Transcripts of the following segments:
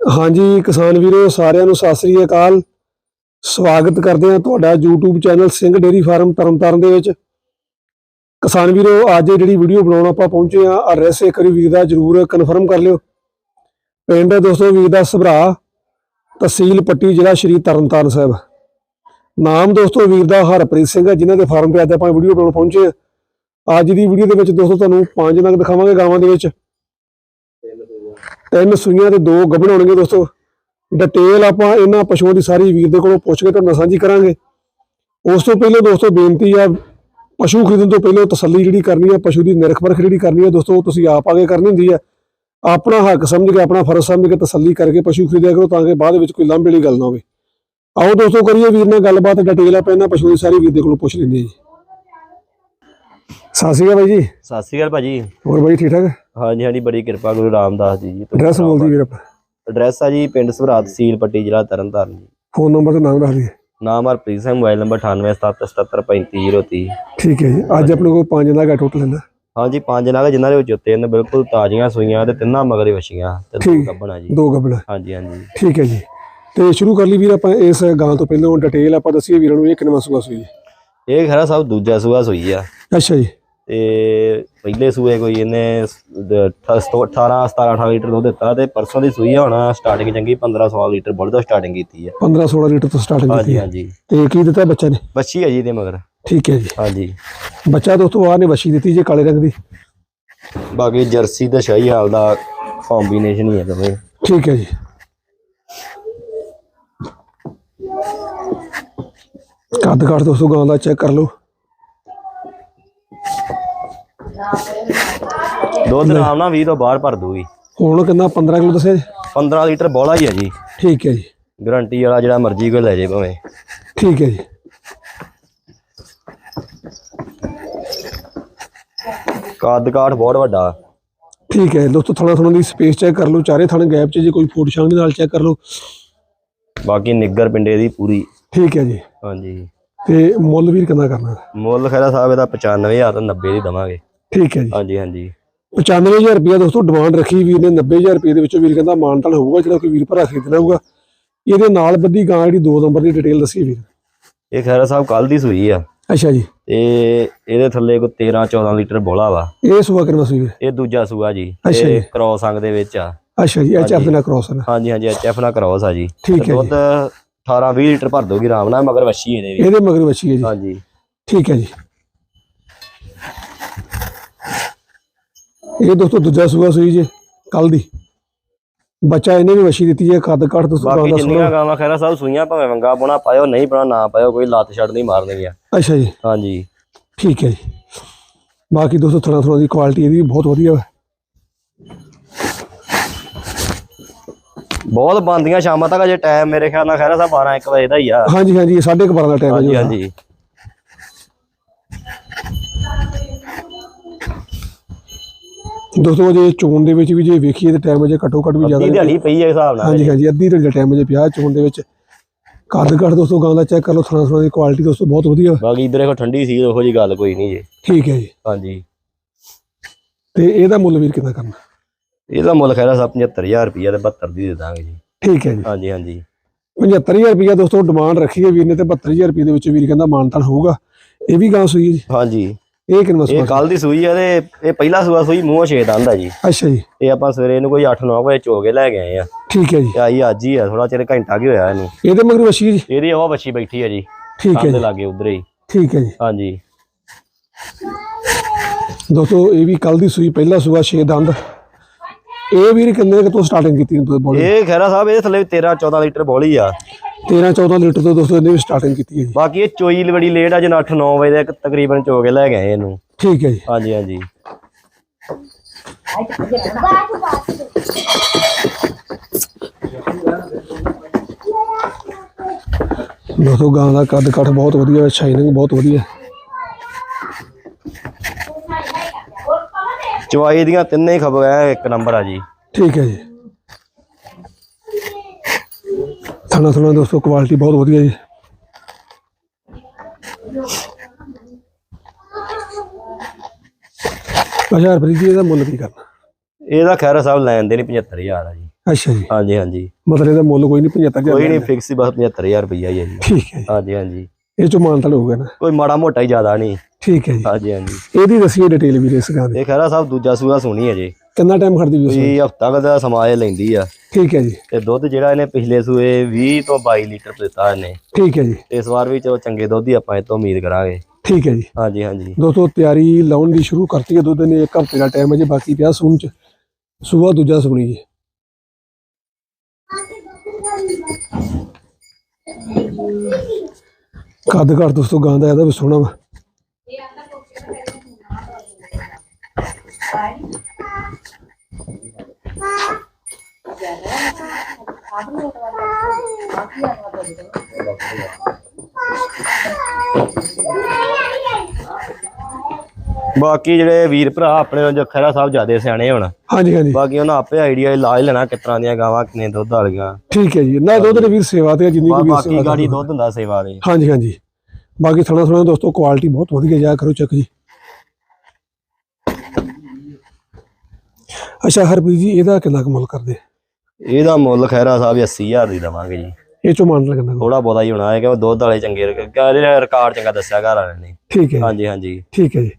ਹਾਂਜੀ ਕਿਸਾਨ ਵੀਰੋ, ਸਾਰਿਆਂ ਨੂੰ ਸਤਿ ਸ੍ਰੀ ਅਕਾਲ। ਸਵਾਗਤ ਕਰਦੇ ਹਾਂ ਤੁਹਾਡਾ YouTube channel Singh dairy farm Tarn Taran ਦੇ ਵਿੱਚ। ਕਿਸਾਨ ਵੀਰੋ, ਅੱਜ ਜਿਹੜੀ ਵੀਡੀਓ ਬਣਾਉਣ ਆਪਾਂ ਪਹੁੰਚੇ ਆ ਐਡਰੈਸ ਇੱਕ ਵਾਰੀ ਵੀਰ ਦਾ ਜਰੂਰ ਕਨਫਰਮ ਕਰ ਲਿਓ। ਪਿੰਡ ਦੋਸਤੋ, ਵੀਰ ਦਾ ਸਭਰਾ, ਤਹਿਸੀਲ ਪੱਟੀ, ਜ਼ਿਲ੍ਹਾ ਸ਼੍ਰੀ ਤਰਨਤਾਰਨ ਸਾਹਿਬ। ਨਾਮ ਦੋਸਤੋ ਵੀਰ ਦਾ ਹਰਪ੍ਰੀਤ ਸਿੰਘ ਹੈ, ਜਿਨ੍ਹਾਂ ਦੇ ਫਾਰਮ ਤੇ ਅੱਜ ਆਪਾਂ ਵੀਡੀਓ ਬਣਾਉਣ ਪਹੁੰਚੇ ਆ ਅੱਜ ਦੀ ਵੀਡੀਓ ਦੇ ਵਿੱਚ ਦੋਸਤੋ ਤੁਹਾਨੂੰ ਪੰਜ ਨਗ ਦਿਖਾਵਾਂਗੇ ਗਾਵਾਂ ਦੇ ਵਿੱਚ। ਤਿੰਨ ਸੂਈਆਂ ਤੇ ਦੋ ਗੱਭਣ ਹੋਣਗੇ ਦੋਸਤੋ। ਡਿਟੇਲ ਆਪਾਂ ਇਹਨਾਂ ਪਸ਼ੂਆਂ ਦੀ ਸਾਰੀ ਵੀਰ ਦੇ ਕੋਲੋਂ ਪੁੱਛ ਕੇ ਤੁਹਾਨੂੰ ਸਾਂਝੀ ਕਰਾਂਗੇ। ਉਸ ਤੋਂ ਪਹਿਲਾਂ ਦੋਸਤੋ ਬੇਨਤੀ ਆ, ਪਸ਼ੂ ਖਰੀਦਣ ਤੋਂ ਪਹਿਲਾਂ ਤਸੱਲੀ ਜਿਹੜੀ ਕਰਨੀ ਆ, ਪਸ਼ੂ ਦੀ ਨਿਰਖ ਪਰਖ ਜਿਹੜੀ ਕਰਨੀ ਆ ਦੋਸਤੋ ਤੁਸੀਂ ਆਪ ਆਗੇ ਕਰਨੀ ਹੁੰਦੀ ਆ। ਆਪਣਾ ਹੱਕ ਸਮਝ ਕੇ, ਆਪਣਾ ਫਰਜ਼ ਸਮਝ ਕੇ ਤਸੱਲੀ ਕਰਕੇ ਪਸ਼ੂ ਖਰੀਦਿਆ ਕਰੋ ਤਾਂ ਕਿ ਬਾਅਦ ਵਿੱਚ ਕੋਈ ਲੰਬੇ ਵਾਲੀ ਗੱਲ ਨਾ ਹੋਵੇ। ਆਓ ਦੋਸਤੋ ਕਰੀਏ ਵੀਰ ਨਾਲ ਗੱਲਬਾਤ, ਡਿਟੇਲ ਆਪਾਂ ਇਹਨਾਂ ਪਸ਼ੂ ਦੀ ਸਾਰੀ ਵੀਰ ਦੇ ਕੋਲੋਂ ਪੁੱਛ ਲੈਂਦੇ ਹਾਂ ਜੀ। ਸਤਿ ਸ਼੍ਰੀ ਅਕਾਲ ਬਾਈ ਜੀ। ਸਤਿ ਸ਼੍ਰੀ ਅਕਾਲ ਭਾਜੀ। ਹੋਰ ਬਾਈ ਠੀਕ ਠਾਕ? ਹਾਂਜੀ ਹਾਂਜੀ ਬੜੀ ਕਿਰਪਾ ਗੁਰੂ ਰਾਮਦਾਸ ਜੀ ਜੀ ਐਡਰੈਸ ਬੋਲਦੀ ਵੀਰ ਆਪਾਂ। ਐਡਰੈਸ ਆ ਜੀ ਪਿੰਡ ਸਵਰਾਤ ਸੀਲ ਪੱਟੀ ਜ਼ਿਲ੍ਹਾ ਤਰਨਤਾਰਨ ਜੀ। ਫੋਨ ਨੰਬਰ ਤੇ ਨਾਮ ਦੱਸ ਦਿਓ। ਨਾਮ ਹਰਪ੍ਰੀਤ ਸਿੰਘ ਮੋਬਾਈਲ ਨੰਬਰ 9877735030 ਠੀਕ ਹੈ ਜੀ। ਅੱਜ ਆਪਣੇ ਕੋਲ ਪੰਜ ਦਾ ਘੱਟ ਟੋਟਲ ਹੈ ਹਾਂਜੀ ਪੰਜ ਨਾਗ ਜਿਨ੍ਹਾਂ ਦੇ ਵਿੱਚੋਂ ਤਿੰਨ ਬਿਲਕੁਲ ਤਾਜ਼ੀਆਂ ਸੂਈਆਂ ਤੇ ਤਿੰਨਾਂ ਮਗਰੇ ਵਛੀਆਂ ਤੇ ਦੋ। ਗੱਭਣਾ ਜੀ। ਦੋ ਗੱਬੜ ਹਾਂਜੀ ਹਾਂਜੀ। ਠੀਕ ਹੈ ਜੀ। ਤੇ ਸ਼ੁਰੂ ਕਰ ਲਈ ਵੀਰ ਆਪਾਂ ਇਸ ਗਾਂ ਤੋਂ ਪਹਿਲਾਂ ਡਿਟੇਲ ਆਪਾਂ ਦੱਸੀਏ ਵੀਰਾਂ ਨੂੰ ਇਹ ਕਿੰਨਾ ਸੂਆ ਸੂਈ ਇਹ ਖਰਾ ਸਭ ਦੂਜਾ ਸੂਆ ਸੂਈ ਆ। ਅੱਛਾ ਜੀ। ਤੇ ਪਹਿਲੇ ਸੂਏ ਕੋਈ ਇਹਨੇ 18 17 18 ਲੀਟਰ ਦੁੱਧ ਦਿੱਤਾ ਤੇ ਪਰਸੋਂ ਦੀ ਸੂਈ ਹੁਣ ਸਟਾਰਟਿੰਗ ਚੰਗੀ 15 16 ਲੀਟਰ ਬੋਲ ਤੋਂ ਸਟਾਰਟਿੰਗ ਕੀਤੀ ਆ। 15 16 ਲੀਟਰ ਤੋਂ ਸਟਾਰਟਿੰਗ ਕੀਤੀ ਹੈ ਹਾਂਜੀ ਤੇ ਕੀ ਦਿੱਤਾ ਬੱਚਾ ਨੇ? ਬੱਚੀ ਆ ਜੀ ਦੇ ਮਗਰ। ਠੀਕ ਹੈ ਜੀ। ਹਾਂਜੀ। ਬੱਚਾ ਦੋਸਤੋ ਆ ਨੇ ਵਸ਼ੀ ਦਿੱਤੀ ਜੇ ਕਾਲੇ ਰੰਗ ਦੀ। ਬਾਕੀ ਜਰਸੀ ਤੇ ਸ਼ਾਹੀ ਹਾਲ ਦਾ ਕੰਬੀਨੇਸ਼ਨ ਹੀ ਹੈ ਦੋਵੇਂ। ਠੀਕ ਹੈ ਜੀ। ਕੱਦ ਕਾਠ ਦੋਸਤੋ ਗਾਂ ਦਾ ਚੈੱਕ ਕਰ ਲਓ। ਦੁੱਧ ਆਰਾਮ ਨਾਲ 20 ਤੋਂ ਬਾਹਰ ਭਰ ਦੂਗੀ ਹੁਣ ਕਿੰਨਾ 15 ਕਿਲੋ ਦੱਸਿਆ ਜੀ? 15 ਲੀਟਰ ਬੋਲਾ ਹੀ ਹੈ ਜੀ। ਠੀਕ ਹੈ ਜੀ। ਗਾਰੰਟੀ ਵਾਲਾ ਜਿਹੜਾ ਮਰਜ਼ੀ ਕੋਈ ਲੈ ਜੇ ਭਾਵੇਂ। ਠੀਕ ਹੈ ਜੀ। ਕੱਦ ਕਾਠ ਬਹੁਤ ਵੱਡਾ। ਠੀਕ ਹੈ ਦੋਸਤੋ ਥਣਾ ਥਣਾ ਦੀ ਸਪੇਸ ਚੈੱਕ ਕਰ ਲਓ। ਚਾਰੇ ਥਣ ਗੈਪ 'ਚ ਜੇ ਕੋਈ ਛਾਂਗ ਦੇ ਨਾਲ ਚੈੱਕ ਕਰ ਲਓ। ਬਾਕੀ ਨਿੱਗਰ ਪਿੰਡੇ ਦੀ ਪੂਰੀ। ਠੀਕ ਹੈ ਜੀ। ਹਾਂਜੀ। ਤੇ ਮੁੱਲ ਵੀਰ ਕਿੰਨਾ ਕਰਨਾ? ਮੁੱਲ ਖੈਰਾ ਸਾਹਿਬ ਇਹਦਾ 95000 ਤੋਂ 90 ਦੀ ਦਵਾਂਗੇ। ਠੀਕ ਹੈ ਜੀ। ਹਾਂਜੀ ਹਾਂਜੀ। 95000 ਰੁਪਇਆ ਦੋਸਤੋ ਡਿਮਾਂਡ ਰੱਖੀ ਵੀਰ ਨੇ 90000 ਰੁਪਏ ਦੇ ਵਿੱਚੋਂ ਵੀਰ ਕਹਿੰਦਾ ਮਾਨਤਾਨ ਹੋਊਗਾ ਜਿਹੜਾ ਕੋਈ ਵੀਰ ਭਰਾ ਖਰੀਦਣਾ ਹੋਊਗਾ। ਇਹਦੇ ਨਾਲ ਬੱਦੀ ਗਾਂ ਜਿਹੜੀ 2 ਨੰਬਰ ਦੀ ਡਿਟੇਲ ਦੱਸੀ ਵੀਰ। ਇਹ ਖੈਰਾ ਸਾਹਿਬ ਕੱਲ ਦੀ ਸੂਈ ਆ। ਅੱਛਾ ਜੀ। ਤੇ ਇਹਦੇ ਥੱਲੇ ਕੋਈ 13 14 ਲੀਟਰ ਬੋਲਾ ਵਾ। ਇਹ ਸੁਆ ਕਿੰਨਾ ਸੀ ਵੀਰ? ਇਹ ਦੂਜਾ ਸੂਆ ਜੀ। ਇਹ ਕ੍ਰੋਸ ਅੰਗ ਦੇ ਵਿੱਚ ਆ। ਅੱਛਾ ਜੀ ਐਚ ਐਫ ਦੇ ਨਾਲ ਕ੍ਰੋਸ ਹੈ ਹਾਂਜੀ ਹਾਂਜੀ ਐਚਐਫ ਨਾਲ ਕ੍ਰੋਸ ਆ ਜੀ। ਠੀਕ ਹੈ ਦੁੱਧ 18 20 ਲੀਟਰ ਭਰ ਦੋਗੀ ਆਰਾਮ ਨਾਲ ਮਗਰ ਵੱਛੀ ਇਹਦੇ ਵੀ। ਇਹਦੇ ਮਗਰ ਵੱਛੀ ਹੈ ਜੀ। ਹਾਂਜੀ। ਠੀਕ ਹੈ ਜੀ। ਇਹ ਦੋਸਤੋ ਦੂਜਾ ਸੂਆ ਸੂਈ ਜੀ ਕੱਲ ਦੀ। ਬੱਚਾ ਇਹਨੇ ਵੀ ਵਸ਼ੀ ਦਿੱਤੀ ਹੈ ਕੱਦ ਕੱਟ ਦੋਸਤੋ ਗਾਂ ਬਾਕੀ ਜਿੰਨੀਆਂ ਗਾਵਾਂ ਖੈਰਾ ਸਾਹਿਬ ਸੂਈਆਂ ਭਾਵੇਂ ਵੰਗਾ ਪਾਉਣਾ ਪਾਇਓ ਨਹੀਂ ਪਾਉਣਾ ਨਾ ਪਾਇਓ ਕੋਈ ਲੱਤ ਛੱਡ ਨਹੀਂ ਮਾਰਨਗੀਆਂ ਅੱਛਾ ਜੀ। ਹਾਂਜੀ। ਠੀਕ ਹੈ ਜੀ। ਬਾਕੀ ਦੋਸਤੋ ਥਣਾ ਥਣਾ ਦੀ ਕੁਆਲਿਟੀ ਇਹਦੀ ਬਹੁਤ ਵਧੀਆ ਹੈ। ਬਹੁਤ ਬੰਦੀਆਂ ਸ਼ਾਮਾਂ ਤੱਕ ਅਜੇ ਟਾਈਮ ਮੇਰੇ ਖਿਆਲ ਨਾਲ ਖੈਰਾ ਸਾਹਿਬ 12 1 ਵਜੇ ਦਾ ਹੀ ਆ। ਹਾਂਜੀ ਹਾਂਜੀ ਇਹ ਸਾਢੇ ਕੁ ਬਾਰਾਂ ਦਾ ਟਾਈਮ ਹੈ ਜੀ। ਹਾਂਜੀ। ਦੋਸਤੋ ਜੇ ਚੋਣ ਦੇ ਵਿੱਚ ਵੀ ਜੇ ਵੇਖੀਏ ਤੇ ਟਾਈਮ ਅਜੇ ਘੱਟੋ ਘੱਟ ਵੀ ਜ਼ਿਆਦਾ ਅੱਧੀ ਦਿਹਾੜੀ ਪਈ ਹੈ ਹਿਸਾਬ ਨਾਲ ਹਾਂਜੀ ਹਾਂਜੀ ਅੱਧੀ ਘੰਟੇ ਟਾਈਮ ਅਜੇ ਪਿਆ ਚੋਣ ਦੇ ਵਿੱਚ। ਕੱਦ ਕੱਟ ਦੋਸਤੋ ਗਾਂ ਦਾ ਚੈੱਕ ਕਰ ਲਓ ਥਣਾ ਥਣਾ ਦੀ ਕੁਆਲਿਟੀ ਦੋਸਤੋ ਬਹੁਤ ਵਧੀਆ। ਬਾਕੀ ਇਧਰ ਦੇਖੋ ਠੰਡੀ ਸੀ ਉਹੋ ਜੀ ਗੱਲ ਕੋਈ ਨਹੀਂ ਜੀ। ਠੀਕ ਹੈ ਜੀ। ਹਾਂਜੀ। ਤੇ ਇਹਦਾ ਮੁੱਲ ਵੀਰ ਕਿੰਨਾ ਕਰਨਾ? ਇਹਦਾ ਮੁੱਲ ਖੈਰਾ ਸਾਹਿਬ 75000 ਰੁਪਈਆ ਤੇ 72 ਦੀ ਦੇ ਦਾਂਗੇ ਜੀ। ਠੀਕ ਹੈ ਜੀ। ਹਾਂਜੀ ਹਾਂਜੀ। 75000 ਰੁਪਇਆ ਦੋਸਤੋ ਡਿਮਾਂਡ ਰੱਖੀ ਹੈ ਵੀਰ ਨੇ ਤੇ 72000 ਰੁਪਏ ਦੇ ਵਿੱਚ ਵੀਰ ਕਹਿੰਦਾ ਮਾਨਤਾਨ ਹੋਊਗਾ। ਇਹ ਵੀ ਗਾਂ ਸੂਈ ਜੀ। ਹਾਂਜੀ। ਇਹ ਕਿੰਨਾ ਇਹ ਸੂਆ ਕੱਲ ਦੀ ਸੂਈ ਆ ਤੇ ਇਹ ਪਹਿਲਾ ਸੂਆ ਸੂਈ ਮੂੰਹ ਛੇ ਦੰਦ ਆ ਜੀ। ਅੱਛਾ ਜੀ। ਇਹ ਆਪਾਂ ਸਵੇਰੇ ਇਹਨੂੰ ਕੋਈ 8-9 ਵਜੇ ਚੋ ਕੇ ਲੈ ਕੇ ਆਏ ਆ। ਠੀਕ ਹੈ ਜੀ। ਆਈ ਅੱਜ ਹੀ ਆ ਥੋੜਾ ਚਿਰ ਘੰਟਾ ਕੀ ਹੋਇਆ ਇਹਨੂੰ। ਇਹਦੇ ਮਗਰ ਵਸ਼ੀ ਜੀ। ਇਹਦੀ ਉਹ ਬੱਚੀ ਬੈਠੀ ਆ ਜੀ। ਠੀਕ ਹੈ ਜੀ। ਲਾਗੇ ਉਧਰ ਹੀ। ਠੀਕ ਹੈ ਜੀ। ਹਾਂਜੀ। ਦੋਸਤੋ ਇਹ ਵੀ ਕੱਲ ਦੀ ਸੂਈ ਪਹਿਲਾ ਸੂਆ 6 ਦੰਦ। ਇਹ ਵੀਰ ਕਿੰਨੇ ਕੁ ਤੋਂ ਸਟਾਰਟਿੰਗ ਕੀਤੀ ਦੁੱਧ ਬੋਲੀ? ਇਹ ਖੈਰਾ ਸਾਹਿਬ ਇਹਦੇ ਥੱਲੇ 13-14 ਲੀਟਰ ਬੋਲੀ ਆ। 13 14 ਲੀਟਰ ਤੋਂ ਦੋਸਤੋ ਇਹਨੇ ਵੀ ਸਟਾਰਟਿੰਗ ਕੀਤੀ ਹੈ ਜੀ। ਬਾਕੀ ਇਹ ਚੋਈ ਬੜੀ ਲੇਟ ਆ ਜਨ 8-9 ਵਜੇ ਤੱਕ ਤਕਰੀਬਨ ਚੋ ਕੇ ਲੈ ਗਏ ਇਹਨੂੰ। ਠੀਕ ਹੈ ਜੀ। ਹਾਂਜੀ ਹਾਂਜੀ। ਦੋਸਤੋ ਗਾਂ ਦਾ ਕੱਦ ਕੱਠ ਬਹੁਤ ਵਧੀਆ ਹੈ ਸ਼ਾਈਨਿੰਗ ਬਹੁਤ ਵਧੀਆ। ਚਵਾਈ ਦੀਆਂ ਤਿੰਨੇ ਹੀ ਖਬਰ ਹੈ ਇੱਕ ਨੰਬਰ ਆ ਜੀ। ਠੀਕ ਹੈ ਜੀ। ਥਾਣਾ ਥਾਣਾ ਦੋਸਤੋ ਕੁਆਲਿਟੀ ਬਹੁਤ ਵਧੀਆ ਜੀ। ਰੁਪਏ ਦੀ ਇਹਦਾ ਮੁੱਲ ਕੀ ਕਰਨਾ? ਇਹਦਾ ਖੈਰਾ ਸਾਹਿਬ ਲੈਣ ਦੇ ਨਹੀਂ 75000 ਆ ਜੀ। ਅੱਛਾ ਜੀ। ਹਾਂਜੀ ਹਾਂਜੀ। ਮਤਲਬ ਇਹਦਾ ਮੁੱਲ ਕੋਈ ਨਹੀਂ 75000 ਕੋਈ ਨਹੀਂ ਫਿਕਸ ਹੀ ਬਸ 75000 ਰੁਪਈਆ ਹੀ ਹੈ ਜੀ। ਠੀਕ ਹੈ ਹਾਂਜੀ ਹਾਂਜੀ। ਇਹ ਚੋਂ ਮਾਨਤਨ ਹੋਊਗਾ ਨਾ। ਕੋਈ ਮਾੜਾ ਮੋਟਾ ਹੀ ਜ਼ਿਆਦਾ ਨਹੀਂ। ਠੀਕ ਹੈ ਜੀ। ਹਾਂਜੀ ਹਾਂਜੀ। ਇਹਦੀ ਦੱਸੀਏ ਡਿਟੇਲ ਵੀਰੇ ਇਸ ਗਾਂ ਦੀ। ਇਹ ਖੈਰਾ ਸਾਹਿਬ ਦੂਜਾ ਸੂਆ ਸੋਣੀ ਹੈ ਜੀ। ਕਿੰਨਾ ਟਾਈਮ ਖੜਦੀ ਵੀ ਉਸ ਕੋਈ ਹਫਤਾ ਦਾ ਸਮਾਂ ਇਹ ਲੈਂਦੀ ਆ। ਠੀਕ ਹੈ ਜੀ। ਤੇ ਦੁੱਧ ਜਿਹੜਾ ਇਹਨੇ ਪਿਛਲੇ ਸੂਏ 20 ਤੋਂ 22 ਲੀਟਰ ਦਿੱਤਾ ਇਹਨੇ। ਠੀਕ ਹੈ ਜੀ। ਤੇ ਇਸ ਵਾਰ ਵੀ ਚਲੋ ਚੰਗੇ ਦੁੱਧ ਹੀ ਆਪਾਂ ਇਹ ਤੋਂ ਉਮੀਦ ਕਰਾਂਗੇ। ਠੀਕ ਹੈ ਜੀ। ਹਾਂਜੀ ਹਾਂਜੀ। ਦੋਸਤੋ ਤਿਆਰੀ ਲਾਉਣ ਦੀ ਸ਼ੁਰੂ ਕਰਤੀ ਹੈ ਦੁੱਧ ਨੇ ਇੱਕ ਹਫ਼ਤੇ ਦਾ ਟਾਈਮ ਹੈ ਜੀ ਬਾਕੀ ਪਿਆ ਸੂਣ ਚ। ਸੂਆ ਦੂਜਾ ਸੁਣੀ ਜੀ। ਕੱਦ ਘਰ ਦੋਸਤੋ ਗਾਂ ਦਾ ਇਹਦਾ ਵੀ ਸੋਹਣਾ ਵਾ। ਬਾਕੀ ਜਿਹੜੇ ਵੀਰ ਭਰਾ ਆਪਣੇ ਨਾਲ ਖੈਰਾ ਸਾਹਿਬ ਜਿਆਦੇ ਸਿਆਣੇ ਹੋਣ ਹਾਂਜੀ ਹਾਂਜੀ ਬਾਕੀ ਉਹਨਾਂ ਆਪੇ ਆਈਡੀਆ ਲਾ ਹੀ ਲੈਣਾ ਕਿਸ ਤਰ੍ਹਾਂ ਦੀਆਂ ਗਾਵਾਂ ਕਿੰਨੇ ਦੁੱਧ ਵਾਲੀਆਂ ਠੀਕ ਹੈ ਜੀ ਨਾ ਦੁੱਧ ਦੇ ਵੀਰ ਸੇਵਾ ਤੇ ਆ, ਜਿੰਨੀ ਬਾ- ਕੁ ਵੀਰ ਬਾਕੀ ਸੇਵਾ ਗਾੜੀ ਕਰਦਾ। ਦੁੱਧ ਹੁੰਦਾ ਸੇਵਾ ਦੇ ਹਾਂਜੀ ਹਾਂਜੀ ਬਾਕੀ ਥਣਾ ਥਣਾ ਦੋਸਤੋ ਕੁਆਲਿਟੀ ਬਹੁਤ ਵਧੀਆ ਜਾ ਕਰੋ ਚੈੱਕ ਜੀ ਅੱਛਾ ਹਰਪ੍ਰੀਤ ਜੀ ਇਹਦਾ ਕਿੰਨਾ ਕੁ ਮੁੱਲ ਕਰਦੇ? ਇਹਦਾ ਮੁੱਲ ਖੈਰਾ ਸਾਹਿਬ 80000 ਦੀ ਦਵਾਂਗੇ ਜੀ। ਇਹ ਚੋਂ ਮੰਨ ਲੱਗਣਾ ਥੋੜਾ ਬਹੁਤਾ ਹੀ ਹੋਣਾ ਹੈ ਕਿ ਦੁੱਧ ਵਾਲੇ ਚੰਗੇ ਕਹਿੰਦੇ ਰਿਕਾਰਡ ਚੰਗਾ ਦੱਸਿਆ ਘਰ ਵਾਲਿਆਂ ਨੇ। ਠੀਕ ਹੈ ਹਾਂਜੀ ਹਾਂਜੀ। ਠੀਕ ਹੈ ਜੀ।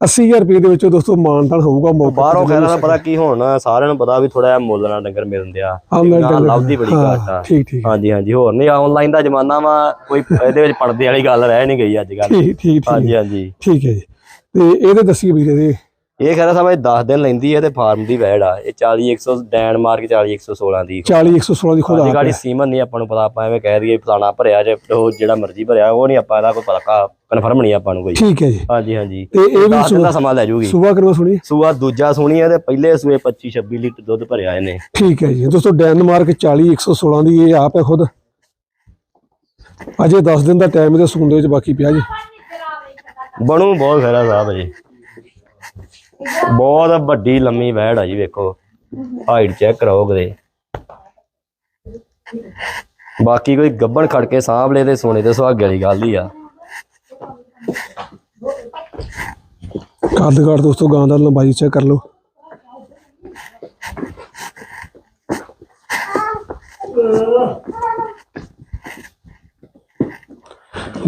80000 ਰੁਪਏ ਦੇ ਵਿੱਚ ਦੋਸਤੋ ਮਾਨਤਾਨ ਹੋਊਗਾ ਮੌਕੇ ਬਾਹਰੋਂ ਖੈਰਾ ਦਾ ਪਤਾ ਕੀ ਹੁਣ ਸਾਰਿਆਂ ਨੂੰ ਪਤਾ ਵੀ ਥੋੜਾ ਜਿਹਾ ਮੁੱਲ ਨਾਲ ਡੰਗਰ ਮਿਲਦੇ ਆ ਹਾਂ, ਮਿਲ ਗਾਂ ਜਾਂਦੇ ਲੱਭਦੀ ਬੜੀ ਘੱਟ ਆ। ਠੀਕ ਠੀਕ। ਹਾਂਜੀ ਹਾਂਜੀ ਹੋਰ ਨਹੀਂ ਆਨਲਾਈਨ ਦਾ ਜ਼ਮਾਨਾ ਵਾ ਕੋਈ ਇਹਦੇ ਵਿੱਚ ਪੜਦੇ ਵਾਲੀ ਗੱਲ ਰਹਿ ਨਹੀਂ ਗਈ ਅੱਜ ਕੱਲ ਠੀਕ ਠੀਕ। ਹਾਂਜੀ ਹਾਂਜੀ। ਠੀਕ ਹੈ ਜੀ। ਤੇ ਇਹਦੇ ਦੱਸੀਏ ਵੀਰੇ ਦੇ ਇਹ ਖੈਰਾ ਸਾਹਿਬ ਇਹ 10 ਦਿਨ ਲੈਂਦੀ ਹੈ ਤੇ ਫਾਰਮ ਦੀ ਵੈੜ ਆ। ਇਹ 40 100 ਡੈਨ ਮਾਰਕ 40 116 ਦੀ। 40 116 ਦੀ ਖੁਦ ਆ ਗਾੜੀ ਸੀਮਨ ਨਹੀਂ ਆਪਾਂ ਨੂੰ ਪਤਾ ਆਪਾਂ ਐਵੇਂ ਕਹਿ ਦਈਏ ਫਲਾਣਾ ਭਰਿਆ ਜੇ ਉਹ ਜਿਹੜਾ ਮਰਜ਼ੀ ਭਰਿਆ ਉਹ ਨਹੀਂ ਆਪਾਂ ਇਹਦਾ ਕੋਈ ਪਤਾ ਕਨਫਰਮ ਨਹੀਂ ਆਪਾਂ ਨੂੰ ਕੋਈ। ਠੀਕ ਹੈ ਜੀ। ਹਾਂਜੀ ਹਾਂਜੀ। ਤੇ ਇਹ ਵੀ 10 ਦਿਨ ਦਾ ਸਮਾਂ ਲੈ ਜੂਗੀ। ਸੁਬਾ ਕਰਵਾ ਸੁਣੀ ਸੂਆ ਦੂਜਾ ਸੁਣੀ ਹੈ ਤੇ ਪਹਿਲੇ ਸੂਏ 25 26 ਲੀਟਰ ਦੁੱਧ ਭਰਿਆ ਇਹਨੇ। ਠੀਕ ਹੈ ਜੀ। ਦੋਸਤੋ ਡੈਨਮਾਰਕ 40 116 ਦੀ ਇਹ ਆਪ ਹੈ ਖੁਦ। ਅਜੇ 10 ਦਿਨ ਦਾ ਟਾਈਮ ਇਹਦੇ ਸੂਣ ਦੇ ਵਿੱਚ ਬਾਕੀ ਪਿਆ ਜੀ। ਬਣੂ ਬਹੁਤ ਖੈਰਾ ਸਾਹਿਬ ਜੀ। ਬਹੁਤ ਵੱਡੀ ਲੰਮੀ ਵੈੜ ਆ ਜੀ, ਵੇਖੋ। ਹਾਈਟ ਚੈੱਕ ਕਰਾਓ ਕਦੇ। ਬਾਕੀ ਕੋਈ ਗੱਬਣ ਖੜ ਕੇ ਸਾਂਭ ਲੈ ਤੇ ਸੋਨੇ ਤੇ ਸੁਹਾਗੇ ਵਾਲੀ ਗੱਲ ਹੀ ਆ। ਕੱਦ ਘਾਟ ਦੋਸਤੋ, ਗਾਂ ਦਾ ਲੰਬਾਈ ਚੈੱਕ ਕਰ ਲਓ।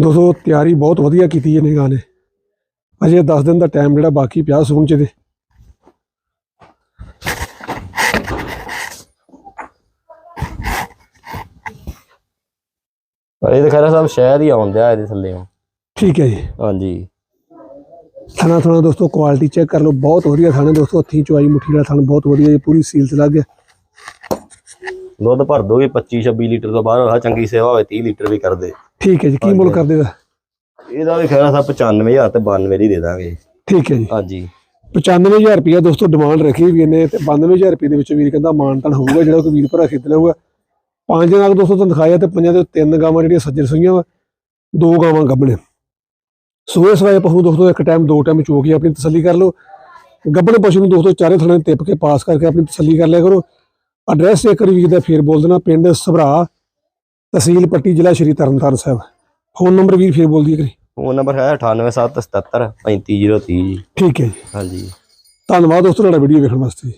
ਦੋਸਤੋ, ਤਿਆਰੀ ਬਹੁਤ ਵਧੀਆ ਕੀਤੀ ਇਹਨੇ ਗਾਂ ਨੇ। ਅਜੇ 10 ਦਿਨ ਦਾ ਟਾਈਮ ਜਿਹੜਾ ਬਾਕੀ ਪਿਆ ਸੂਣ ਚ ਦੇ ਇਹ ਤਾਂ ਖੈਰਾ ਸਾਹਿਬ ਸ਼ਾਇਦ ਹੀ ਆਉਂਦਿਆ ਇਹਦੇ ਥੱਲੇ ਠੀਕ ਹੈ ਜੀ। ਹਾਂਜੀ। ਥਾਣਾ ਥਾਣਾ ਦੋਸਤੋ ਕੁਆਲਿਟੀ ਚੈੱਕ ਕਰ ਲਓ ਬਹੁਤ ਵਧੀਆ ਥਾਣਾ ਦੋਸਤੋ ਹੱਥੀਂ ਚੁਆਈ ਮੁੱਠੀ ਵਾਲਾ ਥਾਣਾ ਬਹੁਤ ਵਧੀਆ ਜੀ ਪੂਰੀ ਸੀਲ ਚ ਲੱਗ ਗਿਆ। ਦੁੱਧ ਭਰ ਦੋਗੇ 25 26 ਲੀਟਰ ਤੋਂ ਬਾਹਰ ਹੋਇਆ ਚੰਗੀ ਸੇਵਾ ਹੋਵੇ 30 ਲੀਟਰ ਵੀ ਕਰਦੇ। ਠੀਕ ਹੈ ਜੀ ਕੀ ਮੁੱਲ ਕਰਦੇ ਦਾ? ਇਹਦਾ ਵੀ ਖੈਰਾ ਸਾਹਿਬ 95000 ਤੇ 92 ਦੀ ਦੇ ਦਾਂਗੇ। ਠੀਕ ਹੈ ਜੀ। ਹਾਂਜੀ। 95000 ਰੁਪਇਆ ਦੋਸਤੋ ਡਿਮਾਂਡ ਰੱਖੀ ਵੀ ਇਹਨੇ ਤੇ 92000 ਰੁਪਏ ਦੇ ਵਿੱਚ ਵੀਰ ਕਹਿੰਦਾ ਮਾਨਤਨ ਹੋਊਗਾ ਜਿਹੜਾ ਕੋਈ ਵੀਰ ਭਰਾ ਖਰੀਦਣਾ ਹੋਊਗਾ। ਪੰਜ ਨਾਗ ਦੋਸਤੋ ਤੁਹਾਨੂੰ ਦਿਖਾਇਆ ਤੇ ਪੰਜਾਂ ਦੇ ਤਿੰਨ ਗਾਵਾਂ ਜਿਹੜੀਆਂ ਸੱਜਰ ਸੂਈਆਂ ਵਾ ਦੋ ਗਾਵਾਂ ਗੱਬਣੇ ਸੂਏ ਸਵਾਏ ਪਸ਼ੂ ਦੋਸਤੋ ਇੱਕ ਟਾਈਮ ਦੋ ਟਾਈਮ ਚੋ ਕੇ ਆਪਣੀ ਤਸੱਲੀ ਕਰ ਲਓ। ਗੱਬਣੇ ਪਸ਼ੂ ਨੂੰ ਦੋਸਤੋ ਚਾਰੇ ਥਾਣੇ ਤਿੱਪ ਕੇ ਪਾਸ ਕਰਕੇ ਆਪਣੀ ਤਸੱਲੀ ਕਰ ਲਿਆ ਕਰੋ। ਐਡਰੈਸ ਇੱਕ ਵਾਰੀ ਵੀਰ ਦਾ ਫੇਰ ਬੋਲ ਦੇਣਾ ਪਿੰਡ ਸਭਰਾ ਤਹਿਸੀਲ ਪੱਟੀ ਜ਼ਿਲ੍ਹਾ ਸ਼੍ਰੀ ਤਰਨਤਾਰਨ ਸਾਹਿਬ। ਫੋਨ ਨੰਬਰ ਵੀਰ ਫੇਰ ਬੋਲ ਦਈਏ ਕਰੀ। ਫੋਨ ਨੰਬਰ ਹੈ 98777 35030 ਜੀ। ਠੀਕ ਹੈ ਜੀ। ਹਾਂਜੀ। ਧੰਨਵਾਦ ਦੋਸਤੋ ਤੁਹਾਡਾ ਵੀਡੀਓ ਵੇਖਣ ਵਾਸਤੇ।